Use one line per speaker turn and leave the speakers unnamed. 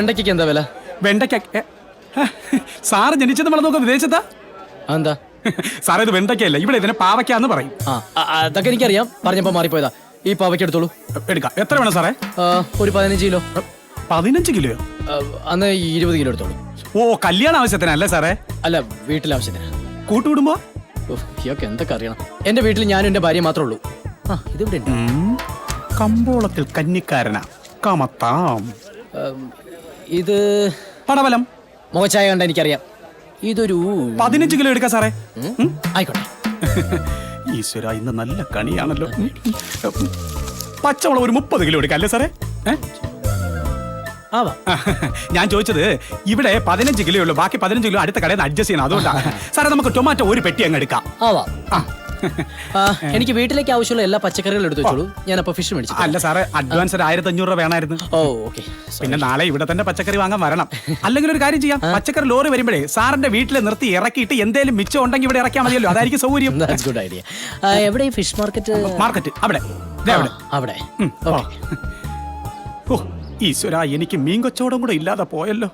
വെണ്ടയ്ക്കൊക്കെ എന്താ വില?
വെണ്ടയ്ക്ക സാറ് ജനിച്ചത് വളർന്നൊക്കെ വിദേശത്താ?
എന്താ
സാറേ ഇത് വെണ്ടയ്ക്കല്ല ഇവിടെ ഇതിനെ പാവയ്ക്കാന്ന് പറയും.
ആ ആ, അതൊക്കെ എനിക്കറിയാം. പറഞ്ഞപ്പോ മാറിപ്പോയതാ. ഈ പാവയ്ക്ക് എടുത്തോളൂ.
എടുക്കാം. എത്ര വേണം സാറേ?
ആ, ഒരു പതിനഞ്ച് കിലോ.
പതിനഞ്ച് കിലോ?
ആ, അന്ന് ഇരുപത് കിലോ എടുത്തോളൂ.
ഓ കല്യാണ ആവശ്യത്തിനല്ലേ സാറേ?
അല്ല വീട്ടിലെ ആവശ്യത്തിന്.
കൂട്ടുകുടുംബോ?
ഉഫ്, ഇയൊക്കെ എന്തൊക്കെ അറിയണം. എന്റെ വീട്ടിൽ ഞാനും എന്റെ ഭാര്യ മാത്രമേ ഉള്ളൂ. ആ ഇതിവിടെ ഉണ്ട്.
ഉം, കമ്പോളത്തിൽ കന്നിക്കാരനാ. കമത്താം.
ഇത്
പടവലം.
മുഖച്ചായ കണ്ട എനിക്കറിയാം. ഇതൊരു
പതിനഞ്ച് കിലോ എടുക്കാം സാറേ.
ഉം, ആയിക്കോട്ടെ.
ഈശ്വര ഇന്ന് നല്ല കണിയാണല്ലോ. പച്ചമുളക് ഒരു മുപ്പത് കിലോ എടുക്കാം അല്ലേ സാറേ? ഏ?
ആവാ.
ഞാൻ ചോദിച്ചത് ഇവിടെ പതിനഞ്ച് കിലോ ഉള്ളൂ ബാക്കി പതിനഞ്ച് കിലോ അടുത്ത കടയിൽ നിന്ന് അഡ്ജസ്റ്റ് ചെയ്യണം. അതുകൊണ്ടാണ് സാറേ നമുക്ക് ടൊമാറ്റോ ഒരു പെട്ടി അങ്ങ് എടുക്കാം.
ആവാ.
ആ.
എനിക്ക് വീട്ടിലേക്ക് ആവശ്യമുള്ള എല്ലാ പച്ചക്കറികളും എടുത്തു വെച്ചോളൂ. ഞാൻ അപ്പൊ ഫിഷ് മേടിച്ചു
അല്ല സാറേ അഡ്വാൻസ് ഒരു ആയിരത്തി അഞ്ഞൂറ് രൂപ വേണമായിരുന്നു.
ഓ ഓക്കെ
പിന്നെ നാളെ ഇവിടെ തന്നെ പച്ചക്കറി വാങ്ങാൻ വരണം. അല്ലെങ്കിൽ ഒരു കാര്യം ചെയ്യാം. പച്ചക്കറി ലോറി വരുമ്പോഴേ സാറിന്റെ വീട്ടിൽ നിർത്തി ഇറക്കിയിട്ട് എന്തേലും മിച്ചം ഉണ്ടെങ്കിൽ ഇവിടെ ഇറക്കിയാൽ മതിയല്ലോ. അതായിരിക്കും സൗകര്യം.
ഗുഡ് ഐഡിയ എവിടെ ഈ ഫിഷ് മാർക്കറ്റ്
മാർക്കറ്റ് അവിടെ. അവിടെ. ഓ. ഈശ്വര എനിക്ക് മീൻ കച്ചവടം കൂടെ ഇല്ലാതെ പോയല്ലോ.